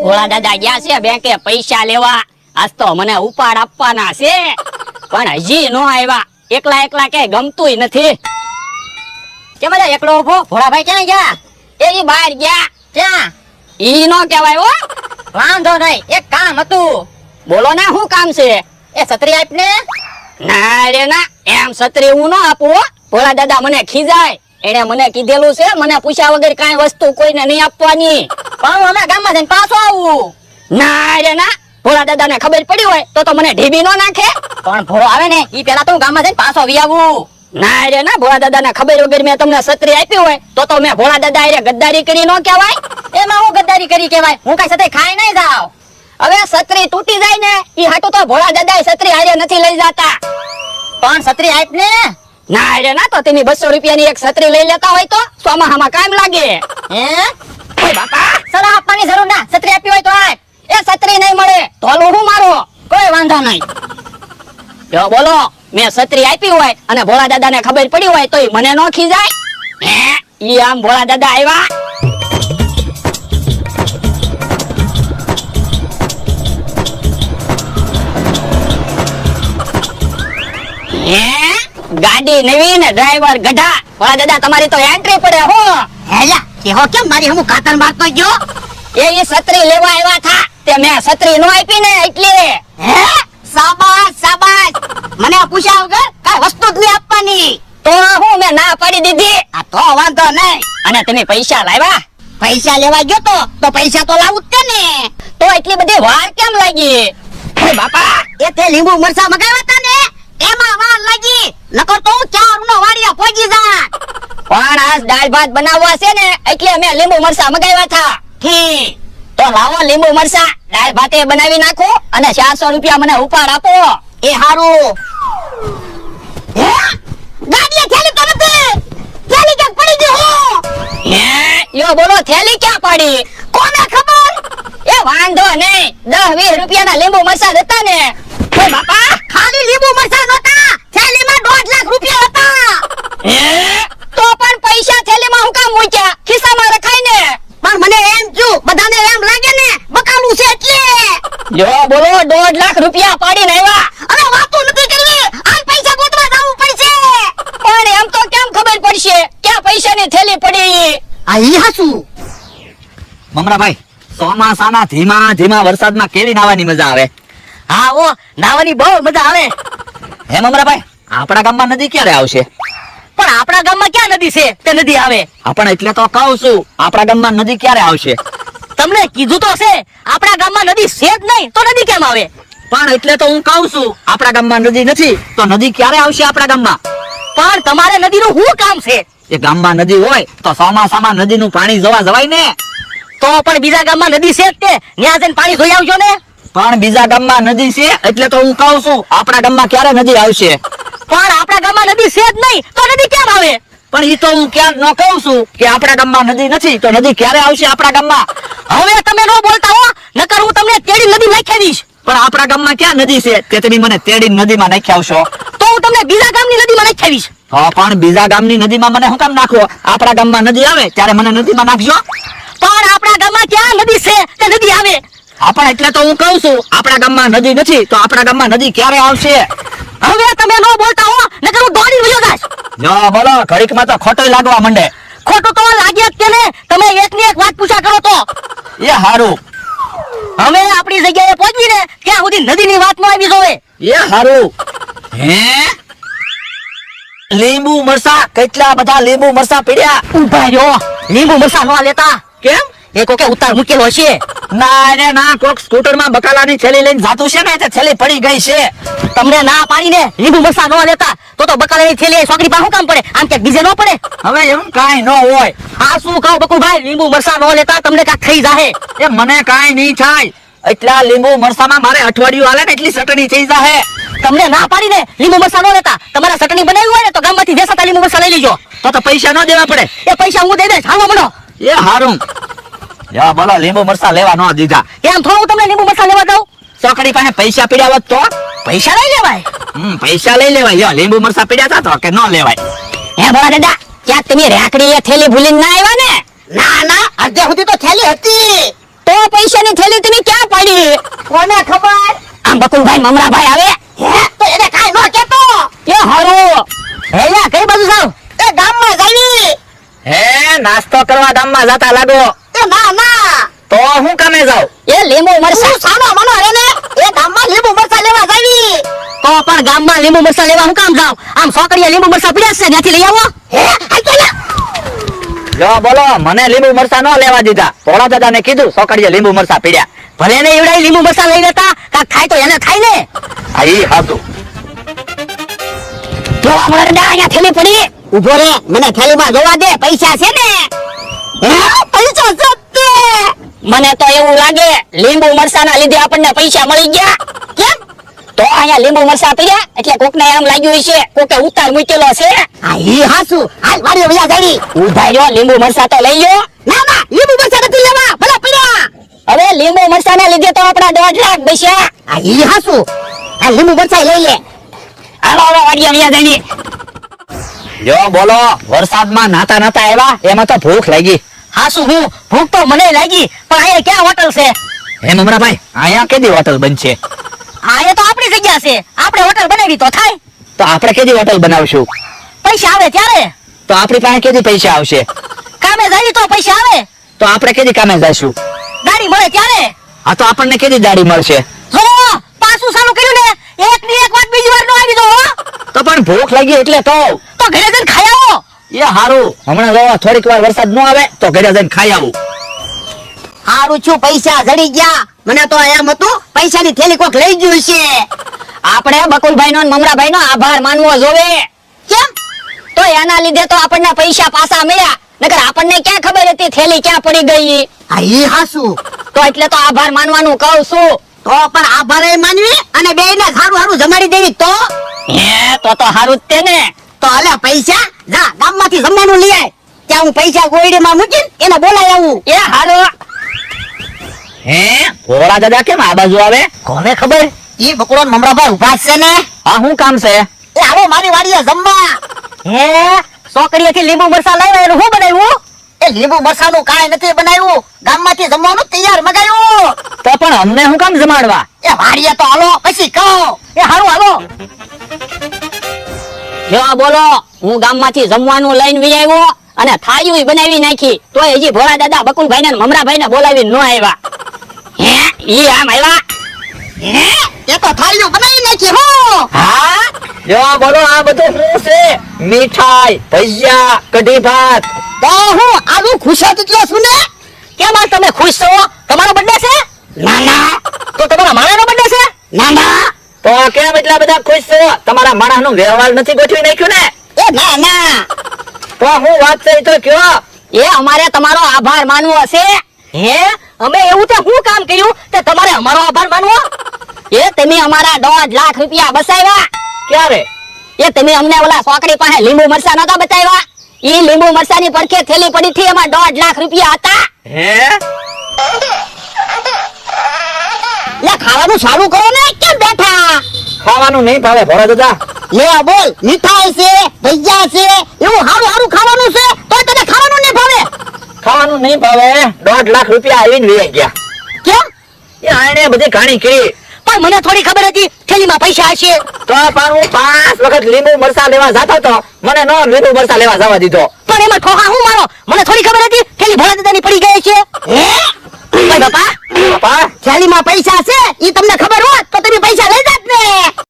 ભોળા દાદા ગયા છે બેંકે પૈસા લેવા આજ તો મને ઉપાડ આપવાના છે પણ હજી નો આવ્યા એકલા એકલા કે ગમતુંય નથી કેમ બધા એકલો ઊભો ભોળાભાઈ ક્યાં ગયા એ બહાર ગયા ક્યાં ઈ નો કહેવાય વાંધો નહીં એક કામ હતું બોલો ને શું કામ છે એ છત્રી આપને ના રે ના એમ છત્રી હું ન આપું ભોળા દાદા મને ખીજાય એને મને કીધેલું છે, મને પૂછ્યા વગર કાંઈ વસ્તુ કોઈને નહીં આપવાની. પણ અમે ગામમાં જઈને પાછો આવું. ના રે ના, ભોળા દાદા ને ખબર પડી હોય તો તો મને ઢીબી નો નાખે. પણ ભોળો આવે ને, ઈ પેલા તો હું ગામમાં જઈને પાછો આવું ના રે ના, ભોળા દાદા ને ખબર વગર મેં તમને સત્રી આપી હોય તો તો મેં ભોળા દાદા હારે ગદ્દારી કરી નો કહેવાય. એમાં હું ગદ્દારી કરી કહેવાય? હું કઈ સાથે ખાઈ નહીં જાવ હવે સત્રી તૂટી જાય ને, ઈ હાટું તો ભોળા દાદા છત્રી હારે નથી લઈ જતા. પણ છત્રી આપ ને ના રે ના, તો તેની બસો રૂપિયાની એક છત્રી લઈ લેતા હોય તો? સોમાહામાં કામ લાગે. હે? આપવાની જરૂર ના, છત્રી આપી હોય તો આ એ છત્રી નહીં મળે, તો હું મારો? કોઈ વાંધો નહીં. જો બોલો, મેં છત્રી આપી હોય અને ભોળા દાદા ને ખબર પડી હોય તો મને નો ખીજાય. હે? ઈ આમ ભોળા દાદા આવ્યા. હે? ગાડી નવી ને ડ્રાઈવર ગઢા. વાળા દાદા તમારી તો એન્ટ્રી પડે હો. હેલા કેહો કેમ મારી હમુ કાતર મારતો ગયો? એ એ છત્રી લેવા આવ્યા થા. તે મેં છત્રી નો આપી ને એટલે. હે? સાબાસ સાબાસ મને પૂછ્યા વગર કઈ વસ્તુ જ નહીં આપવાની. તો હું મેં ના પાડી દીધી. આ તો વાંધો નહીં. અને તમે પૈસા લાવ્યા? પૈસા લેવા ગયો તો તો પૈસા તો લાવું જ ને. તો એટલી બધી વાર કેમ લાગી? બાપા એ તે લીંબુ મરચા મગાવ્યા તા ને? એમાં વાર લાગી. નકર તો હું ચાર નો વાડિયા પહોંચી જા પણ આજ દાળ ભાત બનાવવા છે ને એટલે અમે લીંબુ મરસા મગાવ્યા હતા. ઠી તો લાવો લીંબુ મરસા દાળ ભાતે બનાવી નાખો અને ચારસો રૂપિયા મને ઉપાડ આપો. એ હારું. હે? ગાડીએ થેલી તો નથી. થેલી ક્યાંક પડી ગઈ હો? હે? યો બોલો થેલી ક્યાં પડી? કોને ખબર? એ વાંધો નહીં. દસ વીસ રૂપિયાના લીંબુ મરસા હતા ને. બાપા ખાલી લીંબુ મરસા નતા દોઢ લાખ રૂપિયા હતા. તો પણ પૈસા થેલીમાં હું કામ મૂક્યા? ખિસ્સામાં રખાય ને પણ મને એમ થયું બધાને એમ લાગે ને બકાલું છે એટલે. જો બોલો દોઢ લાખ રૂપિયા પાડીને આવ્યા. અરે વાતો નથી કરવી. આ પૈસા ગોતવા જવું પડશે. પણ એમ તો કેમ ખબર પડશે ક્યાં પૈસાની થેલી પડી આ ઈ હાસુ. મમરાભાઈ ચોમાસાના ધીમા ધીમા વરસાદમાં કેવી નાવાની મજા આવે. હા ઓ નાવાની બહુ મજા આવે. હે મમરાભાઈ આપણા ગામમાં નદી ક્યારે આવશે? પણ આપણા ગામમાં ક્યાં નદી છે? તે નદી આવે. આપણ એટલે તો કહું છું આપણા ગામમાં નદી ક્યારે આવશે? તમને કીધું તો છે આપણા ગામમાં નદી છે જ નહીં તો નદી કેમ આવે? પણ એટલે તો હું કહું છું આપણા ગામમાં નદી નથી તો નદી ક્યારે આવશે આપણા ગામમાં? પણ તમારે નદીનું શું કામ છે? એ ગામમાં નદી હોય તો ચોમાસામાં નદીનું પાણી જોવા જવાય ને. તો પણ બીજા ગામમાં નદી છે તે ત્યાં જઈને પાણી જોઈ આવજો ને. પણ બીજા ગામમાં નદી છે એટલે તો હું કહું છું આપણા ગામમાં ક્યારે નદી આવશે? પણ આપણા ગામમાં નદી છે જ નહીં તો નદી કેમ આવે? પણ ઈ તો હું ક્યાં ન કહું છું કે આપણા ગામમાં નદી નથી તો નદી ક્યારે આવશે આપણા ગામમાં? હવે તમે ન બોલતા હો નકર હું તમને તેડી નદી નાખી દઈશ. પણ આપણા ગામમાં ક્યાં નદી છે? તે તમે મને તેડી નદીમાં નાખી આવશો. તો હું તમને બીજા ગામની નદીમાં નાખી આવીશ. હા પણ બીજા ગામની નદીમાં મને હું કામ નાખો? આપણા ગામમાં નદી આવે ત્યારે મને નદીમાં નાખજો. પણ આપણા ગામમાં ક્યાં નદી છે? તે નદી આવે. હા પણ એટલે તો હું કહું છું આપણા ગામમાં નદી નથી તો આપણા ગામમાં નદી ક્યારે આવશે? હવે તમે નો બોલતા હો નકર હું દોડી વયો જાશ ના બોલો ઘડીકમાં તો ખોટો લાગવા માંડે. ખોટો તો લાગે જ કે ને તમે એકની એક વાત પૂછા કરો તો. એ હારું. હવે આપણી જગ્યાએ પહોંચીને ત્યાં સુધી નદી ની વાતમાં આવી જોવે? એ હારું. હે? લીંબુ મરસા કેટલા બધા લીંબુ મરસા પીડ્યા? ઊભા રહ્યો. લીંબુ મરસા ન લેતા. કેમ? એ કોકે ઉતાર મૂકેલો હશે ના રે ના કોક સ્કૂટરમાં બકાલાની છેલી લઈને જાતું છે ને તે થેલી પડી ગઈ છે. તમને ના પાડીને લીંબુ મરસા ન લેતા તો તો બકાલાની છેલી છોકરી પાસે કામ પડે? આમ કે બીજે ન પડે? હવે એમ કાંઈ ન હોય. આ શું કહું બકુભાઈ લીંબુ મરસા ન લેતા તમને કાંઈક થઈ જાહે. એ મને કાંઈ નહીં થાય. એટલા લીંબુ મરસામાં મારે અઠવાડિયું હાલે ને એટલી ચટણી થઈ જાહે. તમને ના પાડીને લીંબુ મરસા ન લેતા? તમારા ચટણી બનાવી હોય ને તો ગામમાંથી વેસાતા લીંબુ મરસા લઈ લેજો. તો તો પૈસા ન દેવા પડે. એ પૈસા હું દઈ દઈશ. હાલો મળો એ હારું. યા બોલો લીંબુ મરસા લેવા ન દીધા. કેમ થોડું તમને લીંબુ મરસા લેવા દઉં? ચોકડી પાસે પૈસા પીડ્યા હોત તો? પૈસા લઈ લેવાય. હમ પૈસા લઈ લેવાય. યો લીંબુ મરસા પીડ્યા તો કે ન લેવાય. હે બોલા દાદા ક્યાં તમે રાખડી એ થેલી ભૂલીને ના આવ્યા ને? ના ના અડધે સુધી તો થેલી હતી. તો પૈસાની થેલી તમે ક્યાં પાડી? કોને ખબર? આમ બકુલભાઈ મમરાભાઈ આવે? હે તો એને કાઈ ન કેતો કે હારું. હે યા કઈ બાજુ જાવ એ ગામમાં જાવી હે નાસ્તો કરવા ગામમાં જતા લાગો. કામે જાવ એ લીંબુ મરસા તું સાનો મનો રે ને? એ ગામમાં લીંબુ મરચા લેવા જાવી. તો પણ ગામમાં લીંબુ મરસા લેવા હું કામ જાવ આમ સોકડીએ લીંબુ મરસા પીડ્યા છે ત્યાંથી લઈ આવો. હે? આ જો બોલો મને લીંબુ મરસા ન લેવા દીધા. ભોળા દાદા ને કીધું સોકડીએ લીંબુ મરસા પીડ્યા. ભલે ને એવડાય લીંબુ મરસા લઈ લેતા કાક ખાય તો એને ખાય ને. આ ઈ હાતું. અમારે ના અહીંયા થેલી પડી. ઊભો રે મને થેલીમાં જોવા દે પૈસા છે ને. હે? પૈસા છે તે. મને તો એવું લાગે લીંબુ મરસાના લીધે આપણને પૈસા મળી ગયા. કેમ? તો અહીંયા લીંબુ મરસા પીડ્યા એટલે કોકને એમ લાગ્યું હશે કોકે ઉતાર મૂકેલો છે. આ ઈ હાસુ હાલ મારી વયા જાવી ઊભા રહ્યો લીંબુ મરસા તો લઈ લ્યો. ના ના લીંબુ મરચા નથી લેવા. ભલે પડ્યા. હવે લીંબુ મરસાના લીધે તો આપણા દોઢ લાખ બસ્યા. આ ઈ હાસુ આ લીંબુ મરચા લઈ લે. હાલો હવે વાડીએ વ્યા જઈએ જો બોલો. વરસાદમાં નાતા નાતા આવ્યા એમાં તો ભૂખ લાગી. હા હું ભૂખ તો મને લાગી પણ અહીંયા ક્યાં હોટલ છે? હે મમરાભાઈ અહીંયા કેદી હોટલ બનશે? આ તો આપણી જગ્યા છે. આપણે હોટલ બનાવી તો થાય. તો આપણે કેદી હોટલ બનાવશું? પૈસા આવે ત્યારે. તો આપણી પાસે કેદી પૈસા આવશે? કામે જાય તો પૈસા આવે. તો આપણે કેદી કામે જઈશું? દાડી મળે ત્યારે. હા તો આપણને કેદી દાડી મળશે? જો પાછું ચાલુ કર્યું ને એક ની એક વાત બીજી વાર નો આવી દો તો પણ ભૂખ લાગી એટલે તો. તો ઘરે જઈને ખાઈ આવો. એ હારું. હમણાં જો થોડીક વાર વરસાદ ન આવે તો ઘરે જઈને ખાઈ આવું. હારું છું પૈસા જડી ગયા. મને તો એમ હતું પૈસાની થેલી કોક લઈ ગયું છે. આપણે બકુલભાઈ નો મમરાભાઈ નો આભાર માનવો જોવે. કેમ? તો એના લીધે તો આપણને પૈસા પાછા મળ્યા. નકર આપણને ક્યાં ખબર હતી થેલી ક્યાં પડી ગઈ? હા એ હાસુ. તો એટલે તો આભાર માનવાનું કહું છું. તો પણ આભારે માનવી અને બે ને સારું સારું જમાડી દેવી તો? હે તો તો સારું જ તે ને. તો અલે પૈસા જા ગામમાંથી જમવાનું લઈ આય. ત્યાં હું પૈસા ગોયડીમાં મૂકીને એને બોલાય આવું. એ હારું. હે ભોળા દાદા કેમ આ બાજુ આવે? કોને ખબર? ઈ બકરો ને મમરાભાઈ ઊભા છે ને. આ શું કામ છે? એ આવો મારી વાડીએ જમવા. હે સોકડીએથી લીંબુ મરસા લાવ્યા એનું શું બનાવ્યું? એ લીંબુ મરસાનું કાંઈ નથી બનાવ્યું. ગામમાંથી જમવાનું તૈયાર મગાવ્યું. તો પણ અમને શું કામ જમાડવા? એ વાડીએ તો હાલો પછી કહો. એ હારું હાલો. જો બોલો હું ગામમાંથી જમવાનું લઈને વી આવ્યો અને થાળી બનાવી નાખી તો હજી ભોળા દાદા બકુલભાઈ ને મમરાભાઈ ને બોલાવી ન આવ્યા. હે? ઈ આમ આવ્યા? હે? એ તો થાળીઓ બનાવી નાખી હો! હા? જો બોલો આ બધું શું છે? મીઠાઈ ભજીયા કઢી ભાત. તો હું આવું ખુશા જેટલો છું ને? કેમ આજ તમે ખુશ છો તમારો બર્થડે છે ના ના તો તમારા માણાનો બર્થડે છે ના ના તો કેમ એટલા બધા ખુશ છો તમારા માણસનું વ્યવહાર નથી ગોઠવી નાખ્યો ને? એ ના ના. તો હું વાત થઈ તો કયો? એ અમારે તમારો આભાર માનવો હશે. હે? અમે એવું તો હું કામ કર્યું તે તમારે અમારો આભાર માનવો? એ તમે અમારા દોઢ લાખ રૂપિયા બસાવ્યા ક્યારે? એ તમે અમને ઓલા સોકડી પાસે લીંબુ મરચા નતા બતાવ્યા એ લીંબુ મરસાની પડખે થેલી પડી હતી એમાં દોઢ લાખ રૂપિયા હતા. હે? લે ખાવાનું સારું કરો ને કેમ બેઠા? ખાવાનું નહીં ભાવે ભોળા દાદા. લે બોલ મીઠાઈ છે ભજીયા છે એવું સારું સારું ખાવાનું છે? તો તને ખાવાનું નહીં ભાવે? ખાવાનું નહીં ભાવે. દોઢ લાખ રૂપિયા આવીને લઈ ગયા. કેમ? એ આને બધી ઘાણી કરી. પણ મને થોડી ખબર હતી થેલીમાં પૈસા હશે. તો પણ હું પાંચ વખત લીંબુ મરસા લેવા જતો તો મને નો લીંબુ મરસા લેવા જવા દીધો. પણ એમાં ઠોકા હું મારો? મને થોડી ખબર હતી થેલી ભોળા દાદાની પડી ગઈ છે. હે? બાપા બાપા? થેલીમાં પૈસા છે ઈ તમને